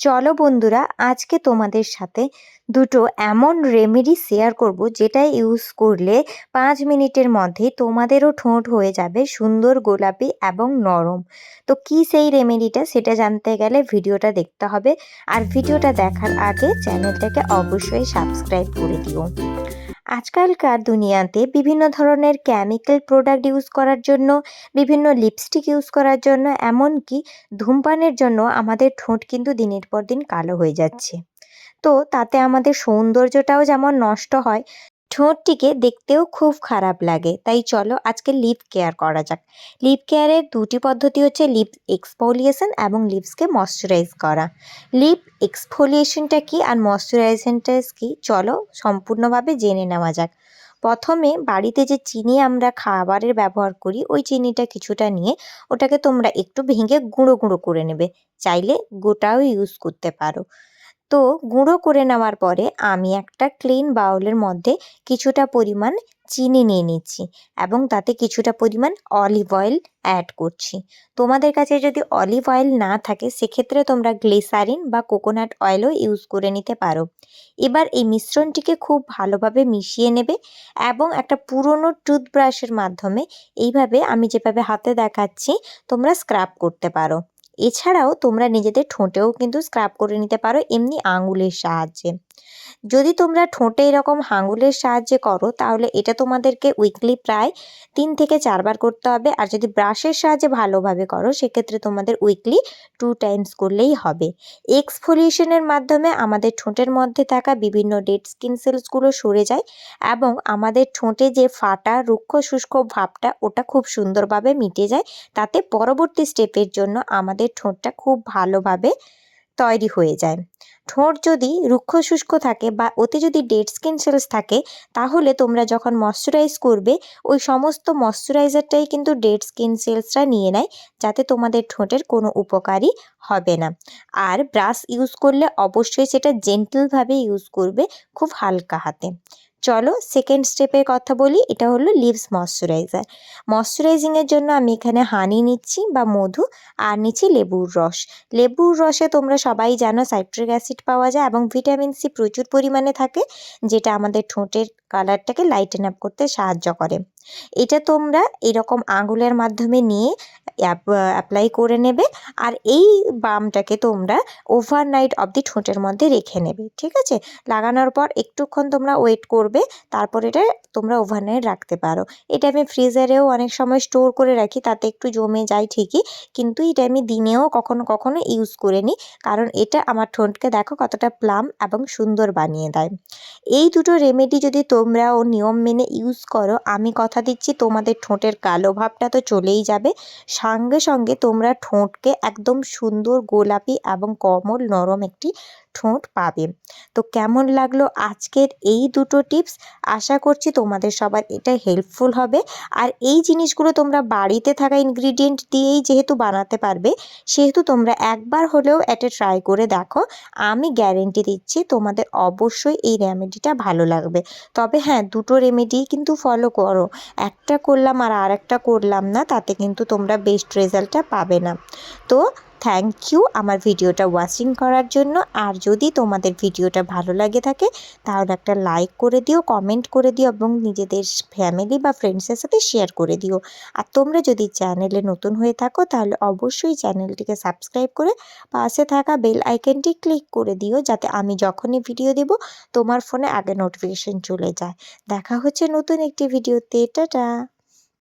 চলো বন্ধুরা, আজকে তোমাদের সাথে দুটো এমন রেমেডি শেয়ার করব যেটা ইউজ করলে পাঁচ মিনিটের মধ্যে তোমাদেরও ঠোঁট হয়ে যাবে সুন্দর গোলাপি এবং নরম। তো কি সেই রেমেডিটা সেটা জানতে গেলে ভিডিওটা দেখতে হবে। আর ভিডিওটা দেখার আগে চ্যানেলটাকে অবশ্যই সাবস্ক্রাইব করে দিও। আজকালকার দুনিয়াতে বিভিন্ন ধরনের কেমিক্যাল প্রোডাক্ট ইউজ করার জন্য, বিভিন্ন লিপস্টিক ইউজ করার জন্য, এমনকি ধূমপানের জন্য আমাদের ঠোঁট কিন্তু দিনের পর দিন কালো হয়ে যাচ্ছে। তো তাতে আমাদের সৌন্দর্যটাও যেমন নষ্ট হয় ঠোঁটটিকে দেখতেও খুব খারাপ লাগে। তাই চলো আজকে লিপ কেয়ার করা যাক। লিপ কেয়ারের দুটি পদ্ধতি হচ্ছে লিপ এক্সফোলিয়েশন এবং লিপসকে ময়শ্চারাইজ করা। লিপ এক্সফোলিয়েশনটা কি আর ময়শ্চারাইজেশনটা কি? চলো সম্পূর্ণভাবে জেনে নেওয়া যাক। প্রথমে বাড়িতে যে চিনি আমরা খাবারের ব্যবহার করি, ওই চিনিটা কিছুটা নিয়ে ওটাকে তোমরা একটু ভেঙে গুঁড়ো গুঁড়ো করে নেবে। চাইলে গোটাও ইউজ করতে পারো। তো গুঁড়ো করে নেওয়ার পরে আমি একটা ক্লিন বাউলের মধ্যে কিছুটা পরিমাণ চিনি নিয়ে নিচ্ছি এবং তাতে কিছুটা পরিমাণ অলিভ অয়েল অ্যাড করছি। তোমাদের কাছে যদি অলিভ অয়েল না থাকে, সেক্ষেত্রে তোমরা গ্লিসারিন বা কোকোনাট অয়েলও ইউজ করে নিতে পারো। এবার এই মিশ্রণটিকে খুব ভালোভাবে মিশিয়ে নেবে এবং একটা পুরনো টুথব্রাশের মাধ্যমে এইভাবে আমি যেভাবে হাতে দেখাচ্ছি, তোমরা স্ক্রাব করতে পারো। এছাড়াও তোমরা নিজেদের ঠোঁটেও কিন্তু স্ক্রাব করে নিতে পারো এমনি আঙুলের সাহায্যে। যদি তোমরা ঠোঁটে এরকম আঙুলের সাহায্যে করো, তাহলে এটা তোমাদেরকে উইকলি প্রায় তিন থেকে চারবার করতে হবে। আর যদি ব্রাশের সাহায্যে ভালোভাবে করো, সেক্ষেত্রে তোমাদের উইকলি টু টাইমস করলেই হবে। এক্সফোলিয়েশনের মাধ্যমে আমাদের ঠোঁটের মধ্যে থাকা বিভিন্ন ডেড স্কিন সেলসগুলো সরে যায় এবং আমাদের ঠোঁটে যে ফাটা, রুক্ষ, শুষ্ক ভাবটা, ওটা খুব সুন্দরভাবে মিটে যায়। তাতে পরবর্তী স্টেপের জন্য আমাদের ঠোঁটটা খুব ভালোভাবে তৈরি হয়ে যায়। ঠোঁট যদি রুক্ষ শুষ্ক থাকে বা ওতে যদি ডেড স্কিন সেলস থাকে, তাহলে তোমরা যখন ময়শ্চারাইজ করবে, ওই সমস্ত ময়শ্চারাইজারটাই কিন্তু ডেড স্কিন সেলসরা নিয়ে নেয়, যাতে তোমাদের ঠোঁটের কোনো উপকারই হবে না। আর ব্রাশ ইউজ করলে অবশ্যই সেটা জেন্টলভাবে ইউজ করবে খুব হালকা হাতে। চলো সেকেন্ড স্টেপের কথা বলি, এটা হলো লিভস ময়শ্চারাইজার ময়শ্চারাইজিংয়ের জন্য আমি এখানে হানি নিচ্ছি বা মধু আর নিচ্ছি লেবুর রস। লেবুর রসে তোমরা সবাই জানো সাইট্রিক অ্যাসিড পাওয়া যায় এবং ভিটামিন সি প্রচুর পরিমাণে থাকে, যেটা আমাদের ঠোঁটের কালারটাকে লাইটেন আপ করতে সাহায্য করে। এটা তোমরা এরকম আঙুলের মাধ্যমে নিয়ে অ্যাপ্লাই করে নেবে আর এই বামটাকে তোমরা ওভারনাইট অবধি ঠোঁটের মধ্যে রেখে নেবে, ঠিক আছে? লাগানোর পর একটুক্ষণ তোমরা ওয়েট করবে, তারপর এটা তোমরা ওভারনাইট রাখতে পারো। এটা আমি ফ্রিজারেও অনেক সময় স্টোর করে রাখি, তাতে একটু জমে যায় ঠিকই, কিন্তু এটা আমি দিনেও কখনো কখনো ইউজ করে নিই, কারণ এটা আমার ঠোঁটকে দেখো কতটা প্লাম এবং সুন্দর বানিয়ে দেয়। এই দুটো রেমেডি যদি তোমরাও নিয়ম মেনে ইউজ করো, আমি কথা দিচ্ছি, তোমাদের ঠোঁটের কালো ভাবটা তো চলেই যাবে। সঙ্গে সঙ্গে তোমরা ঠোঁটকে একদম সুন্দর গোলাপি এবং কমল নরম একটি ঠোঁট পাবে। তো কেমন লাগল আজকের এই দুটো টিপস? আশা করছি তোমাদের সবার এটা হেল্পফুল হবে। আর এই জিনিসগুলো তোমরা বাড়িতে থাকা ইনগ্রিডিয়েন্ট দিয়েই যেহেতু বানাতে পারবে, সেহেতু তোমরা একবার হলেও এটা ট্রাই করে দেখো। আমি গ্যারেন্টি দিচ্ছি তোমাদের অবশ্যই এই রেমেডিটা ভালো লাগবে। তবে হ্যাঁ দুটো রেমেডি কিন্তু ফলো করো। একটা করলাম আর আরেকটা করলাম না, তাতে কিন্তু তোমরা বেস্ট রেজাল্টটা পাবে না। তো থ্যাংক ইউ আমার ভিডিওটা ওয়াচিং করার জন্য। আর যদি তোমাদের ভিডিওটা ভালো লাগে থাকে, তাহলে একটা লাইক করে দিও কমেন্ট করে দিও এবং নিজেদের ফ্যামিলি বা ফ্রেন্ডসের সাথে শেয়ার করে দিও। আর তোমরা যদি চ্যানেলে নতুন হয়ে থাকো, তাহলে অবশ্যই চ্যানেলটিকে সাবস্ক্রাইব করে পাশে থাকা বেল আইকনটি ক্লিক করে দিও, যাতে আমি যখনই ভিডিও দেব, তোমার ফোনে আগে নোটিফিকেশন চলে যায়। দেখা হচ্ছে নতুন একটি ভিডিওতে টাটা